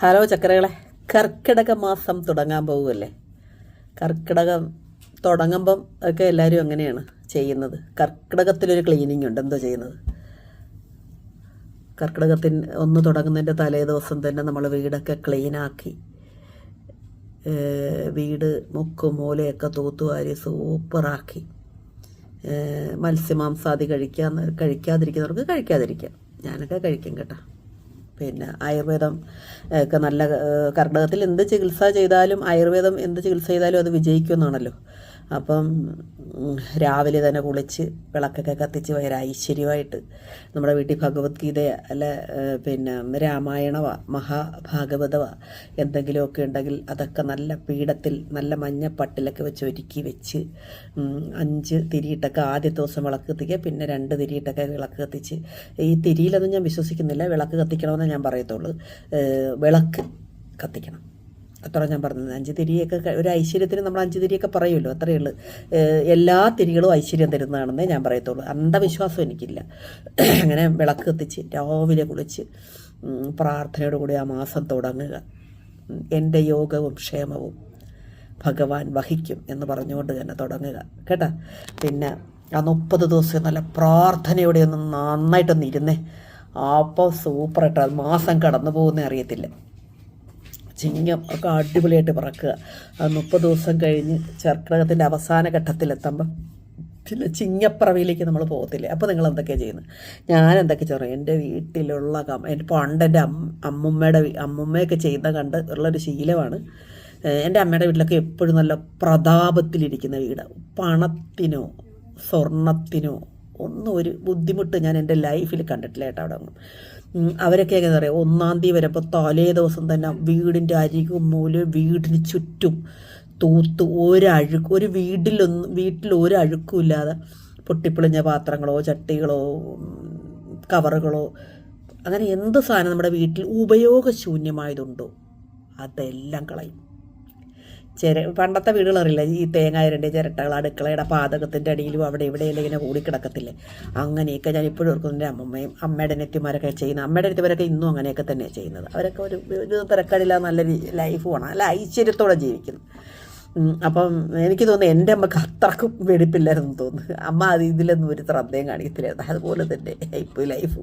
Hello ചക്കരകളെ കർക്കിടക മാസം തുടങ്ങാൻ പോവുമല്ലേ കർക്കിടകം തുടങ്ങുമ്പം ഒക്കെ എല്ലാവരും അങ്ങനെയാണ് ചെയ്യുന്നത്? കർക്കിടകത്തിലൊരു ക്ലീനിങ് ഉണ്ട് എന്തോ ചെയ്യുന്നത്? കർക്കിടകത്തിന് ഒന്ന് തുടങ്ങുന്നതിന്റെ തലേ ദിവസം തന്നെ നമ്മൾ വീടൊക്കെ ക്ലീനാക്കി വീട് മുക്കും മൂലയൊക്കെ തൂത്തുവാരി സൂപ്പറാക്കി മത്സ്യമാംസാദി കഴിക്കാൻ കഴിക്കാതിരിക്കുന്നവർക്ക് കഴിക്കാതിരിക്കാം. ഞാനൊക്കെ കഴിക്കും കേട്ടോ. പിന്നെ ആയുർവേദം ഒക്കെ നല്ല കർണകത്തിൽ എന്ത് ചികിത്സ ചെയ്താലും ആയുർവേദം എന്ത് ചികിത്സ ചെയ്താലും അത് വിജയിക്കുമെന്നാണല്ലോ. അപ്പം രാവിലെ തന്നെ കുളിച്ച് വിളക്കൊക്കെ കത്തിച്ച് ഭയങ്കര ഐശ്വര്യമായിട്ട് നമ്മുടെ വീട്ടിൽ ഭഗവത്ഗീത അല്ല പിന്നെ രാമായണവ മഹാഭാഗവതവ എന്തെങ്കിലുമൊക്കെ ഉണ്ടെങ്കിൽ അതൊക്കെ നല്ല പീഠത്തിൽ നല്ല മഞ്ഞപ്പട്ടിലൊക്കെ വെച്ച് ഒരുക്കി വെച്ച് അഞ്ച് തിരിയിട്ടൊക്കെ ആദ്യത്തെ ദിവസം വിളക്ക് കത്തിക്കുക പിന്നെ രണ്ട് തിരിയിട്ടൊക്കെ വിളക്ക് കത്തിച്ച്. ഈ തിരിയിലൊന്നും ഞാൻ വിശ്വസിക്കുന്നില്ല വിളക്ക് കത്തിക്കണമെന്ന് ഞാൻ പറയത്തുള്ളൂ. വിളക്ക് കത്തിക്കണം. അത്ര ഞാൻ പറഞ്ഞത്. അഞ്ച് തിരിയൊക്കെ ഒരു ഐശ്വര്യത്തിന് നമ്മൾ അഞ്ച് തിരിയൊക്കെ പറയുമല്ലോ അത്രയേ ഉള്ളൂ. എല്ലാ തിരികളും ഐശ്വര്യം തരുന്നതാണെന്നേ ഞാൻ പറയത്തുള്ളൂ. അന്ധവിശ്വാസം എനിക്കില്ല. അങ്ങനെ വിളക്ക് കത്തിച്ച് രാവിലെ കുളിച്ച് പ്രാർത്ഥനയോടുകൂടി ആ മാസം തുടങ്ങുക. എന്റെ യോഗവും ക്ഷേമവും ഭഗവാൻ വഹിക്കും എന്ന് പറഞ്ഞുകൊണ്ട് തന്നെ തുടങ്ങുക. കേട്ടോ? പിന്നെ ആ മുപ്പത് ദിവസം നല്ല പ്രാർത്ഥനയോടെ ഒന്ന് നന്നായിട്ടൊന്ന് ഇരുന്നേ. അപ്പോൾ സൂപ്പറായിട്ട് മാസം കടന്നു പോകുന്നേ അറിയത്തില്ല. ചിങ്ങം ഒക്കെ അടിപൊളിയായിട്ട് പറക്കുക. അത് മുപ്പത് ദിവസം കഴിഞ്ഞ് ചർക്കടകത്തിന്റെ അവസാന ഘട്ടത്തിലെത്തുമ്പം പിന്നെ ചിങ്ങപ്പറവിയിലേക്ക് നമ്മൾ പോകത്തില്ലേ? അപ്പോൾ നിങ്ങൾ എന്തൊക്കെയാണ് ചെയ്യുന്നത്? ഞാൻ എന്തൊക്കെ ചെയ്യണം എന്റെ വീട്ടിലുള്ള കം എന്റെ പണ്ട് അമ്മ അമ്മുമ്മയുടെ അമ്മുമ്മയൊക്കെ ചെയ്യുന്ന കണ്ട് ഉള്ളൊരു ശീലമാണ്. എന്റെ അമ്മയുടെ വീട്ടിലൊക്കെ എപ്പോഴും നല്ല പ്രതാപത്തിലിരിക്കുന്ന വീട്. പണത്തിനോ സ്വർണത്തിനോ ഒന്നും ഒരു ബുദ്ധിമുട്ട് ഞാൻ എന്റെ ലൈഫിൽ കണ്ടിട്ടില്ല കേട്ടോ അവിടെ ഒന്നും. അവരൊക്കെ എങ്ങനെ പറയാം ഒന്നാം തീയതി വരുമ്പോൾ തലേ ദിവസം തന്നെ വീടിന്റെ അരികും മൂലം വീടിന് ചുറ്റും തൂത്ത് ഒരഴുക്ക് ഒരു വീട്ടിലൊന്നും വീട്ടിൽ ഒരഴുക്കും ഇല്ലാതെ പൊട്ടിപ്പൊളിഞ്ഞ പാത്രങ്ങളോ ചട്ടികളോ കവറുകളോ അങ്ങനെ എന്ത് സാധനം നമ്മുടെ വീട്ടിൽ ഉപയോഗശൂന്യമായതുണ്ടോ? അതെല്ലാം കളയും. ചിര പണ്ടത്തെ വീടുകളറിയില്ല? ഈ തേങ്ങ തേങ്ങായരന്റെ ചിരട്ടകൾ അടുക്കളയുടെ പാതകത്തിന്റെ അടിയിലും അവിടെ ഇവിടെയെല്ലാം ഇങ്ങനെ കൂടിക്കിടക്കത്തില്ലേ അങ്ങനെയൊക്കെ ഞാൻ ഇപ്പോഴും ഓർക്കുന്നു എന്റെ അമ്മമ്മയും അമ്മയുടെ നെറ്റിമാരൊക്കെ ചെയ്യുന്നത് അമ്മയുടെ നെറ്റിമാരൊക്കെ ഇന്നും അങ്ങനെയൊക്കെ തന്നെയാണ് ചെയ്യുന്നത്. അവരൊക്കെ ഒരു ഒരു തിരക്കടില്ല നല്ല ലൈഫ് പോകണം അല്ല ഐശ്വര്യത്തോടെ ജീവിക്കുന്നു. അപ്പം എനിക്ക് തോന്നുന്നു എന്റെ അമ്മയ്ക്ക് അത്രക്കും വെടിപ്പില്ലായിരുന്നു തോന്നുന്നു. അമ്മ അത് ഇതിലൊന്നും ഒരു ശ്രദ്ധയും കാണിക്കത്തില്ലായിരുന്നു. അതുപോലെ തന്നെ ഇപ്പോൾ ലൈഫ്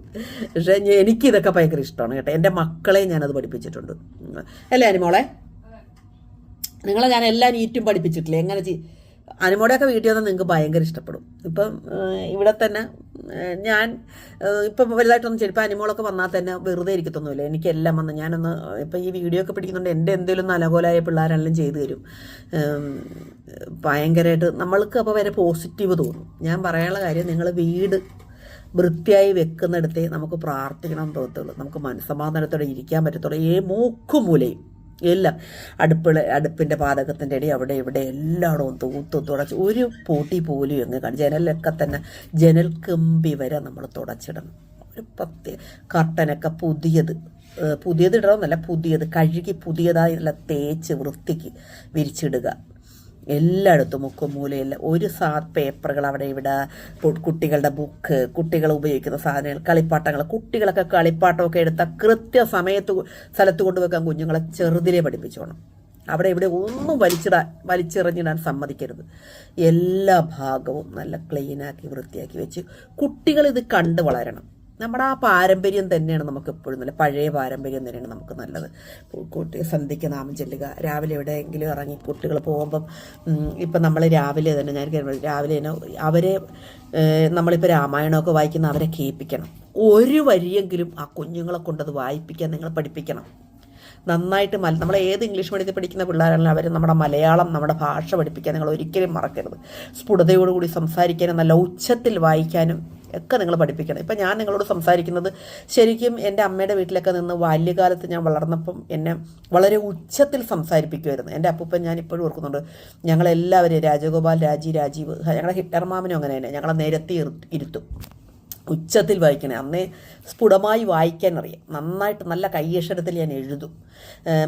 പക്ഷേ എനിക്ക് എനിക്കിതൊക്കെ ഭയങ്കര ഇഷ്ടമാണ് കേട്ടോ. എന്റെ മക്കളെ ഞാനത് പഠിപ്പിച്ചിട്ടുണ്ട്. അല്ലേ അനിമോളെ? നിങ്ങളെ ഞാൻ എല്ലാ നീറ്റും പഠിപ്പിച്ചിട്ടില്ല? എങ്ങനെ ചെയ്യും അനുമോടെയൊക്കെ വന്നാൽ നിങ്ങൾക്ക് ഭയങ്കര ഇഷ്ടപ്പെടും. ഇപ്പം ഇവിടെ തന്നെ ഞാൻ ഇപ്പം വലുതായിട്ടൊന്നും ഇപ്പം അനിമോളൊക്കെ വന്നാൽ തന്നെ വെറുതെ ഇരിക്കത്തൊന്നുമില്ല. എനിക്കെല്ലാം വന്ന് ഞാനൊന്ന് ഇപ്പം ഈ വീഡിയോ ഒക്കെ പിടിക്കുന്നുണ്ട് എന്റെ എന്തെങ്കിലും നലകോലായ പിള്ളേരെല്ലാം ചെയ്തു തരും. ഭയങ്കരമായിട്ട് നമ്മൾക്ക് അപ്പോൾ വരെ പോസിറ്റീവ് തോന്നും. ഞാൻ പറയാനുള്ള കാര്യം നിങ്ങൾ വീട് വൃത്തിയായി വെക്കുന്നിടത്തെ നമുക്ക് പ്രാർത്ഥിക്കണം തോന്നത്തുള്ളൂ. നമുക്ക് മനസ്സമാധാനത്തോടെ ഇരിക്കാൻ പറ്റത്തുള്ളൂ. ഏ മൂക്കും മൂലയും എല്ലാം. അടുപ്പിള അടുപ്പിന്റെ പാതകത്തിന്റെ ഇടയിൽ അവിടെ ഇവിടെ എല്ലായിടവും തൂത്ത് തുടച്ച് ഒരു പൊടി പോലും എങ്ങ് കാണും ജനലൊക്കെ തന്നെ ജനൽ കമ്പി വരെ നമ്മൾ തുടച്ചിടണം. ഒരു പ്രത്യേക കർട്ടനൊക്കെ പുതിയത് പുതിയത് ഇടണമെന്നല്ല പുതിയത് കഴുകി പുതിയതായി നല്ല തേച്ച് വൃത്തിക്ക് വിരിച്ചിടുക. എല്ലായിടത്തും മുക്കും മൂലയിൽ ഒരു സാ പേപ്പറുകൾ അവിടെ ഇവിടെ കുട്ടികളുടെ ബുക്ക് കുട്ടികൾ ഉപയോഗിക്കുന്ന സാധനങ്ങൾ കളിപ്പാട്ടങ്ങൾ കുട്ടികളൊക്കെ കളിപ്പാട്ടമൊക്കെ എടുത്ത കൃത്യസമയത്ത് സമയത്ത് സ്ഥലത്ത് കൊണ്ടുവെക്കാൻ കുഞ്ഞുങ്ങളെ ചെറുതിലേ പഠിപ്പിച്ചോണം. അവിടെ ഇവിടെ ഒന്നും വലിച്ചിടാൻ വലിച്ചെറിഞ്ഞിടാൻ സമ്മതിക്കരുത്. എല്ലാ ഭാഗവും നല്ല ക്ലീനാക്കി വൃത്തിയാക്കി വെച്ച് കുട്ടികൾ ഇത് കണ്ട് വളരണം. നമ്മുടെ ആ പാരമ്പര്യം തന്നെയാണ് നമുക്ക് എപ്പോഴും നല്ല പഴയ പാരമ്പര്യം തന്നെയാണ് നമുക്ക് നല്ലത്. പൂക്കൂട്ടി സന്ധ്യയ്ക്ക് നാമം ചെല്ലുക രാവിലെ എവിടെയെങ്കിലും ഇറങ്ങി കുട്ടികൾ പോകുമ്പം ഇപ്പം നമ്മൾ രാവിലെ തന്നെ ഞാൻ രാവിലെ തന്നെ അവരെ നമ്മളിപ്പോൾ രാമായണമൊക്കെ വായിക്കുന്ന അവരെ കേൾപ്പിക്കണം. ഒരു വരിയെങ്കിലും ആ കുഞ്ഞുങ്ങളെ കൊണ്ടത് വായിപ്പിക്കാൻ നിങ്ങൾ പഠിപ്പിക്കണം. നന്നായിട്ട് മല നമ്മൾ ഏത് ഇംഗ്ലീഷ് മീഡിയത്തിൽ പഠിക്കുന്ന പിള്ളേരാണെങ്കിലും അവർ നമ്മുടെ മലയാളം നമ്മുടെ ഭാഷ പഠിപ്പിക്കാൻ നിങ്ങൾ ഒരിക്കലും മറക്കരുത്. സ്ഫുടതയോടുകൂടി സംസാരിക്കാനും നല്ല ഉച്ചത്തിൽ വായിക്കാനും ഒക്കെ നിങ്ങൾ പഠിപ്പിക്കണം. ഇപ്പം ഞാൻ നിങ്ങളോട് സംസാരിക്കുന്നത് ശരിക്കും എന്റെ അമ്മയുടെ വീട്ടിലൊക്കെ നിന്ന് ബാല്യകാലത്ത് ഞാൻ വളർന്നപ്പം എന്നെ വളരെ ഉച്ചത്തിൽ സംസാരിപ്പിക്കുമായിരുന്നു എന്റെ അപ്പൂപ്പൻ ഞാൻ ഇപ്പോഴും ഓർക്കുന്നുണ്ട്. ഞങ്ങളെല്ലാവരും രാജഗോപാൽ രാജി രാജീവ് ഞങ്ങളുടെ ഹിറ്റർ മാമനും അങ്ങനെ തന്നെ. ഞങ്ങളെ നിരത്തി ഇരു- ഇരുത്തും. ഉച്ചത്തിൽ വായിക്കണേ. അന്നേ സ്ഫുടമായി വായിക്കാൻ അറിയാം നന്നായിട്ട് നല്ല കയ്യക്ഷരത്തിൽ ഞാൻ എഴുതും.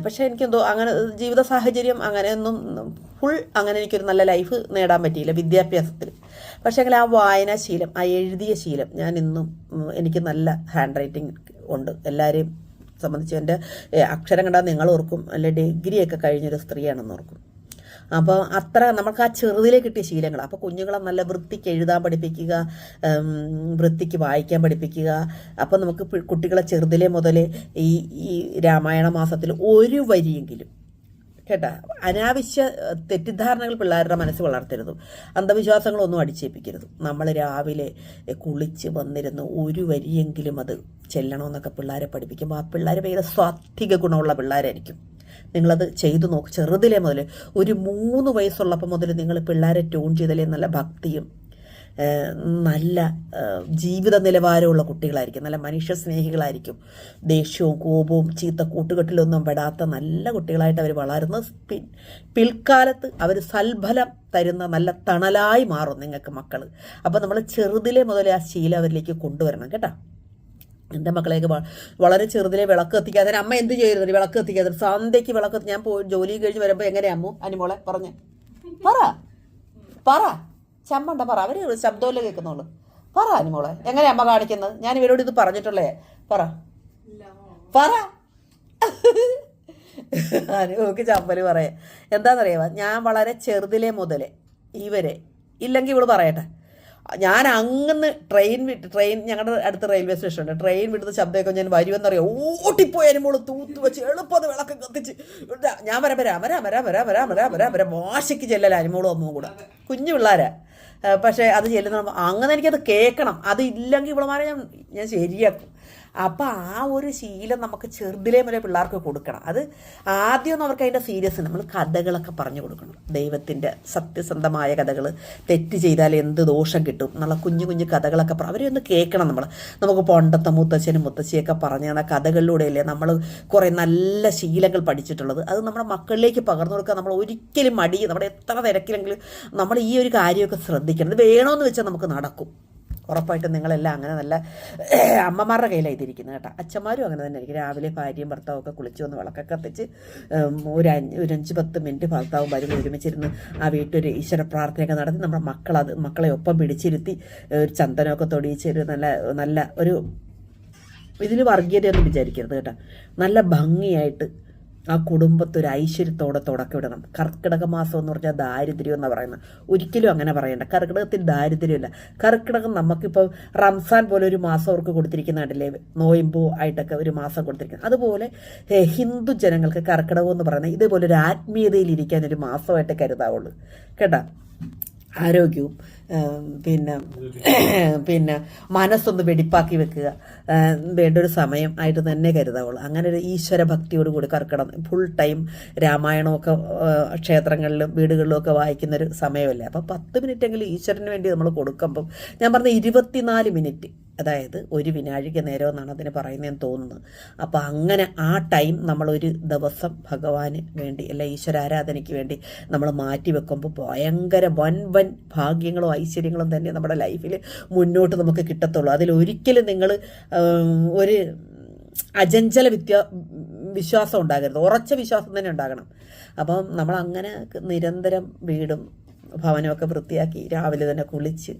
പക്ഷേ എനിക്കെന്തോ അങ്ങനെ ജീവിത സാഹചര്യം അങ്ങനെയൊന്നും ഫുൾ അങ്ങനെ എനിക്കൊരു നല്ല ലൈഫ് നേടാൻ പറ്റിയില്ല വിദ്യാഭ്യാസത്തിൽ പക്ഷേ എങ്കിൽ ആ വായനാശീലം ആ എഴുതിയ ശീലം ഞാൻ ഇന്നും എനിക്ക് നല്ല ഹാൻഡ് റൈറ്റിംഗ് ഉണ്ട്. എല്ലാവരെയും സംബന്ധിച്ച് എന്റെ അക്ഷരം കണ്ടാൽ നിങ്ങൾ ഓർക്കും അല്ലെ ഡിഗ്രിയൊക്കെ കഴിഞ്ഞൊരു സ്ത്രീയാണെന്ന് ഓർക്കും. അപ്പോൾ അത്ര നമുക്ക് ആ ചെറുതിലേ കിട്ടിയ ശീലങ്ങൾ. അപ്പോൾ കുഞ്ഞുങ്ങളെ നല്ല വൃത്തിക്ക് എഴുതാൻ പഠിപ്പിക്കുക വൃത്തിക്ക് വായിക്കാൻ പഠിപ്പിക്കുക. അപ്പോൾ നമുക്ക് കുട്ടികളെ ചെറുതിലെ മുതൽ ഈ ഈ രാമായണ മാസത്തിൽ ഒരു വരിയെങ്കിലും കേട്ടാ അനാവശ്യ തെറ്റിദ്ധാരണകൾ പിള്ളേരുടെ മനസ്സ് വളർത്തരുത്. അന്ധവിശ്വാസങ്ങളൊന്നും അടിച്ചേൽപ്പിക്കരുത്. നമ്മൾ രാവിലെ കുളിച്ച് വന്നിരുന്ന് ഒരു വരിയെങ്കിലും അത് ചെല്ലണമെന്നൊക്കെ പിള്ളേരെ പഠിപ്പിക്കുമ്പോൾ ആ പിള്ളേർ ഭയങ്കര സ്വാത്വിക ഗുണമുള്ള പിള്ളേരായിരിക്കും. നിങ്ങളത് ചെയ്തു നോക്ക്. ചെറുതിലെ മുതൽ ഒരു മൂന്ന് വയസ്സുള്ളപ്പോൾ മുതൽ നിങ്ങൾ പിള്ളേരെ ട്യൂൺ ചെയ്തലേ നല്ല ഭക്തിയും നല്ല ജീവിത നിലവാരമുള്ള കുട്ടികളായിരിക്കും നല്ല മനുഷ്യ സ്നേഹികളായിരിക്കും ദേഷ്യവും കോപവും ചീത്ത കൂട്ടുകെട്ടിലൊന്നും പെടാത്ത നല്ല കുട്ടികളായിട്ട് അവർ വളരുന്ന പിൻ പിൽക്കാലത്ത് അവർ സൽഫലം തരുന്ന നല്ല തണലായി മാറും നിങ്ങൾക്ക് മക്കൾ അപ്പോൾ നമ്മൾ ചെറുതിലെ മുതലേ ആ ശീലം അവരിലേക്ക് കൊണ്ടുവരണം കേട്ടോ. എന്റെ മക്കളെയൊക്കെ വളരെ ചെറുതിലെ വിളക്ക് കത്തിക്കാതെ അമ്മ എന്ത് ചെയ്യരുത് വിളക്ക് കത്തിക്കാതെ സന്ധ്യയ്ക്ക് വിളക്ക് ഞാൻ പോയി ജോലി കഴിഞ്ഞ് വരുമ്പോൾ എങ്ങനെയാ അമ്മു? അനുമോളെ പറഞ്ഞേ. പറ. പറ. ചമ്മണ്ട പറ. അവർ ശബ്ദമല്ലേ കേൾക്കുന്നുള്ളൂ. പറ അനുമോളെ എങ്ങനെയാ അമ്മ കാണിക്കുന്നത്? ഞാൻ ഇവരോട് ഇത് പറഞ്ഞിട്ടുള്ളേ. പറ. പറ. അനുഭവക്ക് ചമ്മൽ പറയാം. എന്താണെന്നറിയാമോ ഞാൻ വളരെ ചെറുതിലെ മുതലേ ഇവരെ ഇല്ലെങ്കിൽ ഇവൾ പറയട്ടെ. ഞാൻ അങ്ങന്ന് ട്രെയിൻ വിട്ട് ട്രെയിൻ ഞങ്ങളുടെ അടുത്ത് റെയിൽവേ സ്റ്റേഷൻ ഉണ്ട് ട്രെയിൻ വിടുന്ന ശബ്ദമൊക്കെ ഞാൻ വരുമെന്നറിയാം? ഓട്ടിപ്പോയി അനുമോൾ തൂത്ത് വെച്ച് എളുപ്പത് വിളക്ക് കത്തിച്ച്. ഞാൻ വരാം വരാം വരാം വരാം വരാം വരാം വരാം വരാം വരാം. വാശിക്ക് ചെല്ലല അനുമോളും അമ്മവും കൂടെ. കുഞ്ഞു പിള്ളേരാ. പക്ഷേ അത് ചെല്ലുന്ന അങ്ങനെ എനിക്കത് കേൾക്കണം. അത് ഇല്ലെങ്കിൽ ഇവളമാരെ ഞാൻ ഞാൻ ശരിയാക്കും. അപ്പം ആ ഒരു ശീലം നമുക്ക് ചെറുതിലേ മുതലേ പിള്ളേർക്ക് കൊടുക്കണം. അത് ആദ്യം അവർക്ക് അതിന്റെ സീരിയസ് നമ്മൾ കഥകളൊക്കെ പറഞ്ഞു കൊടുക്കണം. ദൈവത്തിന്റെ സത്യസന്ധമായ കഥകൾ തെറ്റ് ചെയ്താൽ എന്ത് ദോഷം കിട്ടും എന്നുള്ള കുഞ്ഞു കുഞ്ഞു കഥകളൊക്കെ പറ- അവരെ ഒന്ന് കേൾക്കണം നമ്മൾ. നമുക്ക് പണ്ടത്തെ മുത്തച്ഛനും മുത്തശ്ശിയൊക്കെ പറഞ്ഞു തന്ന കഥകളിലൂടെയല്ലേ നമ്മൾ കുറേ നല്ല ശീലങ്ങൾ പഠിച്ചിട്ടുള്ളത്. അത് നമ്മുടെ മക്കളിലേക്ക് പകർന്നു കൊടുക്കാൻ നമ്മൾ ഒരിക്കലും മടി നമ്മുടെ എത്ര തിരക്കിലെങ്കിലും നമ്മൾ ഈ ഒരു കാര്യമൊക്കെ ശ്രദ്ധിക്കണം. ഇത് വേണമെന്ന് വെച്ചാൽ നമുക്ക് നടക്കും. ഉറപ്പായിട്ടും നിങ്ങളെല്ലാം അങ്ങനെ നല്ല അമ്മമാരുടെ കയ്യിലാണ് ഇതിരിക്കുന്നത് കേട്ടോ. അച്ഛന്മാരും അങ്ങനെ തന്നെ ആയിരിക്കും രാവിലെ ഭാര്യയും ഭർത്താവും ഒക്കെ കുളിച്ച് വന്ന് വിളക്കൊക്കെ കത്തിച്ച് ഒരു അഞ്ച് ഒരു അഞ്ച് പത്ത് മിനിറ്റ് ഭർത്താവും ഭാര്യയും ഒരുമിച്ചിരുന്ന് ആ വീട്ടൊരു ഈശ്വര പ്രാർത്ഥനയൊക്കെ നടത്തി. നമ്മുടെ മക്കളത് മക്കളെ ഒപ്പം പിടിച്ചിരുത്തി ഒരു ചന്ദനമൊക്കെ തൊടിയിച്ച് ഒരു നല്ല നല്ല ഒരു ഇതിൽ വർഗീയതയൊന്നും വിചാരിക്കരുത് കേട്ടോ. നല്ല ഭംഗിയായിട്ട് ആ കുടുംബത്തെ ഒരു ഐശ്വര്യത്തോടെ തുടക്കമിടണം. കർക്കിടക മാസം എന്ന് പറഞ്ഞാൽ ദാരിദ്ര്യം എന്നാണ് പറയുന്നത്. ഒരിക്കലും അങ്ങനെ പറയണ്ട. കർക്കിടകത്തിൽ ദാരിദ്ര്യമില്ല. കർക്കിടകം നമുക്കിപ്പോൾ റംസാൻ പോലെ ഒരു മാസം അവർക്ക് കൊടുത്തിരിക്കുന്ന കണ്ടില്ലേ? നോയമ്പോ ആയിട്ടൊക്കെ ഒരു മാസം കൊടുത്തിരിക്കുന്നത്. അതുപോലെ ഹിന്ദു ജനങ്ങൾക്ക് കർക്കിടകം എന്ന് പറയുന്നത് ഇതേപോലെ ഒരു ആത്മീയതയിൽ ഇരിക്കാൻ ഒരു മാസമായിട്ട് കരുതാവുള്ളൂ. കേട്ടോ? ആരോഗ്യവും പിന്നെ പിന്നെ മനസ്സൊന്ന് വെടിപ്പാക്കി വെക്കുക. വേണ്ട ഒരു സമയം ആയിട്ട് തന്നെ കരുതാവുള്ളൂ. അങ്ങനെ ഒരു ഈശ്വര ഭക്തിയോട് കൂടി കർക്കിടം ഫുൾ ടൈം രാമായണമൊക്കെ ക്ഷേത്രങ്ങളിലും വീടുകളിലും ഒക്കെ വായിക്കുന്ന ഒരു സമയമല്ലേ. അപ്പം പത്ത് മിനിറ്റെങ്കിലും ഈശ്വരന് വേണ്ടി നമ്മൾ കൊടുക്കുമ്പം ഞാൻ പറഞ്ഞ ഇരുപത്തിനാല് മിനിറ്റ് അതായത് ഒരു വിനാഴിക നേരം എന്നാണ് അതിന് പറയുന്നതെന്ന് തോന്നുന്നത്. അപ്പോൾ അങ്ങനെ ആ ടൈം നമ്മളൊരു ദിവസം ഭഗവാന് വേണ്ടി അല്ല ഈശ്വരാരാധനയ്ക്ക് വേണ്ടി നമ്മൾ മാറ്റി വെക്കുമ്പോൾ ഭയങ്കര വൻ വൻ ഭാഗ്യങ്ങളും ഐശ്വര്യങ്ങളും തന്നെ നമ്മുടെ ലൈഫിൽ മുന്നോട്ട് നമുക്ക് കിട്ടത്തുള്ളൂ. അതിലൊരിക്കലും നിങ്ങൾ ഒരു അജഞ്ചല വിദ്യ വിശ്വാസം ഉണ്ടാകരുത്. ഉറച്ച വിശ്വാസം തന്നെ ഉണ്ടാകണം. അപ്പം നമ്മൾ അങ്ങനെ നിരന്തരം വീടും ഭവനമൊക്കെ വൃത്തിയാക്കി രാവിലെ തന്നെ കുളിച്ച്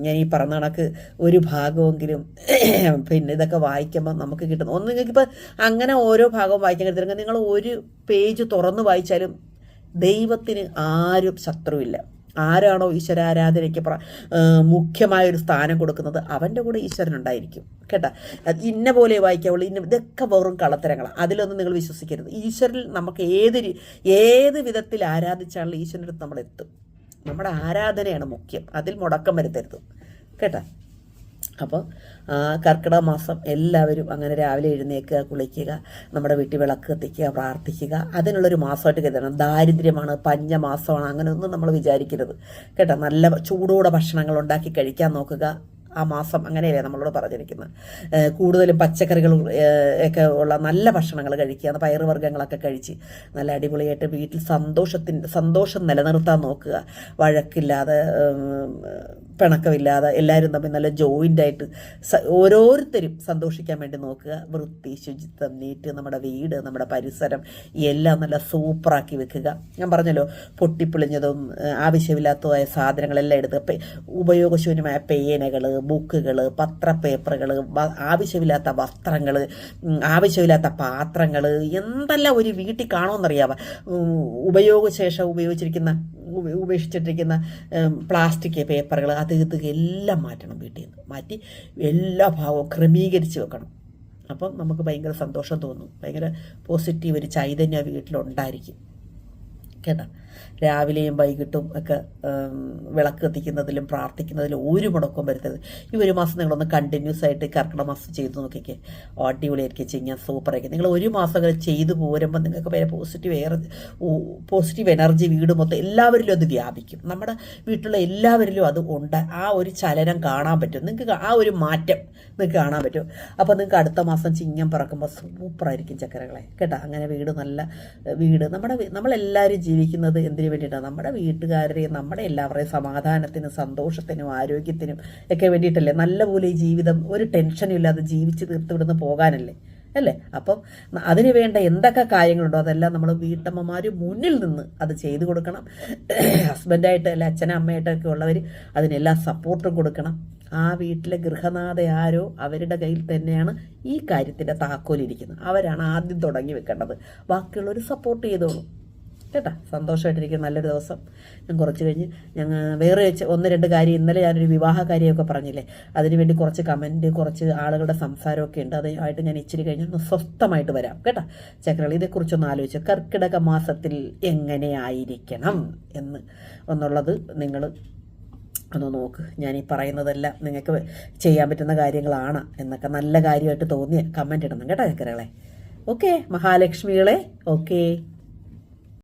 ഞാൻ ഈ പറഞ്ഞ കണക്ക് ഒരു ഭാഗമെങ്കിലും പിന്നെ ഇതൊക്കെ വായിക്കുമ്പോൾ നമുക്ക് കിട്ടുന്നു ഒന്ന് നിങ്ങൾക്കിപ്പോൾ അങ്ങനെ ഓരോ ഭാഗവും വായിക്കാൻ കിട്ടുന്നെങ്കിൽ നിങ്ങൾ ഒരു പേജ് തുറന്ന് വായിച്ചാലും ദൈവത്തിന് ആരും ശത്രുവില്ല. ആരാണോ ഈശ്വരാരാധനയ്ക്ക് പ്ര മുഖ്യമായൊരു സ്ഥാനം കൊടുക്കുന്നത് അവന്റെ കൂടെ ഈശ്വരൻ ഉണ്ടായിരിക്കും കേട്ടാ? ഇന്ന പോലെ വായിക്കാവുള്ളൂ ഇന്ന ഇതൊക്കെ വെറും കളത്തരങ്ങളാണ് അതിലൊന്നും നിങ്ങൾ വിശ്വസിക്കരുത്. ഈശ്വരൻ നമുക്ക് ഏത് ഏത് വിധത്തിൽ ആരാധിച്ചാലും ഈശ്വരന്റെ അടുത്ത് നമ്മൾ എത്തും നമ്മുടെ ആരാധനയാണ് മുഖ്യം. അതിൽ മുടക്കം വരുത്തരുത് കേട്ടാ? അപ്പോൾ കർക്കിടക മാസം എല്ലാവരും അങ്ങനെ രാവിലെ എഴുന്നേൽക്കുക കുളിക്കുക നമ്മുടെ വീട്ടിൽ വിളക്ക് കത്തിക്കുക പ്രാർത്ഥിക്കുക. അതിനുള്ളൊരു മാസമായിട്ട് കരുതണം. ദാരിദ്ര്യമാണ് പഞ്ഞ മാസമാണ് അങ്ങനെയൊന്നും നമ്മൾ വിചാരിക്കരുത്. കേട്ടോ നല്ല ചൂടോടെ ഭക്ഷണങ്ങൾ ഉണ്ടാക്കി കഴിക്കാൻ നോക്കുക. ആ മാസം അങ്ങനെയല്ലേ നമ്മളോട് പറഞ്ഞിരിക്കുന്നത്. കൂടുതലും പച്ചക്കറികൾ ഒക്കെ ഉള്ള നല്ല ഭക്ഷണങ്ങൾ കഴിക്കുക പയറുവർഗങ്ങളൊക്കെ കഴിച്ച് നല്ല അടിപൊളിയായിട്ട് വീട്ടിൽ സന്തോഷത്തിന്റെ സന്തോഷം നിലനിർത്താൻ നോക്കുക. വഴക്കില്ലാതെ പിണക്കമില്ലാതെ എല്ലാവരും തമ്മിൽ നല്ല ജോയിന്റ് ആയിട്ട് സ- ഓരോരുത്തരും സന്തോഷിക്കാൻ വേണ്ടി നോക്കുക. വൃത്തി ശുചിത്വം നീറ്റ് നമ്മുടെ വീട് നമ്മുടെ പരിസരം എല്ലാം നല്ല സൂപ്പറാക്കി വെക്കുക. ഞാൻ പറഞ്ഞല്ലോ പൊട്ടിപ്പൊളിഞ്ഞതും ആവശ്യമില്ലാത്തതുമായ സാധനങ്ങളെല്ലാം എടുത്ത് ഉപയോഗശൂന്യമായ പേനകൾ ബുക്കുകൾ പത്രപേപ്പറുകൾ ആവശ്യമില്ലാത്ത വസ്ത്രങ്ങൾ ആവശ്യമില്ലാത്ത പാത്രങ്ങൾ എന്തെല്ലാം ഒരു വീട്ടിൽ കാണുമെന്നറിയാവ? ഉപയോഗശേഷം ഉപയോഗിച്ചിരിക്കുന്ന ഉപ- ഉപേക്ഷിച്ചിട്ടിരിക്കുന്ന പ്ലാസ്റ്റിക് പേപ്പറുകൾ അത് ഇത് എല്ലാം മാറ്റണം വീട്ടിൽ നിന്ന്. മാറ്റി എല്ലാ ഭാഗവും ക്രമീകരിച്ച് വെക്കണം. അപ്പം നമുക്ക് ഭയങ്കര സന്തോഷം തോന്നും. ഭയങ്കര പോസിറ്റീവ് ഒരു ചൈതന്യം വീട്ടിലുണ്ടായിരിക്കും കേട്ടോ? രാവിലെയും വൈകിട്ടും ഒക്കെ വിളക്ക് കത്തിക്കുന്നതിലും പ്രാർത്ഥിക്കുന്നതിലും ഒരു മുടക്കം വരുത്തരുത്. ഈ ഒരു മാസം നിങ്ങളൊന്ന് കണ്ടിന്യൂസ് ആയിട്ട് കർക്കിടക മാസം ചെയ്തു നോക്കിക്കേ. അടിപൊളിയായിരിക്കും ചെയ്യാൻ സൂപ്പറായിരിക്കും നിങ്ങൾ ഒരു മാസം അങ്ങനെ ചെയ്തു പോരുമ്പോൾ നിങ്ങൾക്ക് വേറെ പോസിറ്റീവ് എയർ പോസിറ്റീവ് എനർജി വീട് മൊത്തം എല്ലാവരിലും അത് വ്യാപിക്കും. നമ്മുടെ വീട്ടിലുള്ള എല്ലാവരിലും അത് ഉണ്ട്. ആ ഒരു ചലനം കാണാൻ പറ്റും. നിങ്ങൾക്ക് ആ ഒരു മാറ്റം നിങ്ങൾക്ക് കാണാൻ പറ്റും. അപ്പോൾ നിങ്ങൾക്ക് അടുത്ത മാസം ചിങ്ങം പറക്കുമ്പോൾ സൂപ്പറായിരിക്കും ചക്കരകളെ. കേട്ടോ? അങ്ങനെ വീട് നല്ല വീട്. നമ്മുടെ നമ്മളെല്ലാവരും ജീവിക്കുന്നത് എന്തിനു വേണ്ടിയിട്ടാണ് നമ്മുടെ വീട്ടുകാരുടെയും നമ്മുടെ എല്ലാവരുടെയും സമാധാനത്തിനും സന്തോഷത്തിനും ആരോഗ്യത്തിനും ഒക്കെ വേണ്ടിയിട്ടല്ലേ? നല്ലപോലെ ഈ ജീവിതം ഒരു ടെൻഷനും ഇല്ലാതെ ജീവിച്ച് തീർത്ത് ഇവിടുന്ന് പോകാനല്ലേ? അല്ലേ? അപ്പം അതിന് വേണ്ട എന്തൊക്കെ കാര്യങ്ങളുണ്ടോ? അതെല്ലാം നമ്മൾ വീട്ടമ്മമാർ മുന്നിൽ നിന്ന് അത് ചെയ്തു കൊടുക്കണം. ഹസ്ബൻഡായിട്ട് അല്ലെ അച്ഛനും അമ്മയായിട്ടൊക്കെ ഉള്ളവർ അതിനെല്ലാം സപ്പോർട്ടും കൊടുക്കണം. ആ വീട്ടിലെ ഗൃഹനാഥ ആരോ അവരുടെ കയ്യിൽ തന്നെയാണ് ഈ കാര്യത്തിന്റെ താക്കോലിരിക്കുന്നത്. അവരാണ് ആദ്യം തുടങ്ങി വെക്കേണ്ടത്. ബാക്കിയുള്ളവർ സപ്പോർട്ട് ചെയ്തോളും. കേട്ടാ? സന്തോഷമായിട്ടിരിക്കും നല്ലൊരു ദിവസം. ഞാൻ കുറച്ച് കഴിഞ്ഞ് ഞങ്ങൾ വേറെ വെച്ച് ഒന്ന് രണ്ട് കാര്യം ഇന്നലെ ഞാനൊരു വിവാഹ കാര്യമൊക്കെ പറഞ്ഞില്ലേ? അതിനുവേണ്ടി കുറച്ച് കമന്റ് കുറച്ച് ആളുകളുടെ സംസാരമൊക്കെ ഉണ്ട്. അതായിട്ട് ഞാൻ ഇച്ചിരി കഴിഞ്ഞൊന്ന് സ്വസ്ഥമായിട്ട് വരാം. കേട്ടാ? ചക്രകൾ ഇതേക്കുറിച്ചൊന്ന് ആലോചിച്ചു. കർക്കിടക മാസത്തിൽ എങ്ങനെയായിരിക്കണം എന്ന്. എന്നുള്ളത് നിങ്ങൾ ഒന്ന് നോക്ക്. ഞാൻ ഈ പറയുന്നതെല്ലാം നിങ്ങൾക്ക് ചെയ്യാൻ പറ്റുന്ന കാര്യങ്ങളാണ് എന്നൊക്കെ നല്ല കാര്യമായിട്ട് തോന്നിയ കമന്റ് ഇടണം. കേട്ടോ ചക്കരകളെ ഓക്കെ മഹാലക്ഷ്മികളെ? ഓക്കേ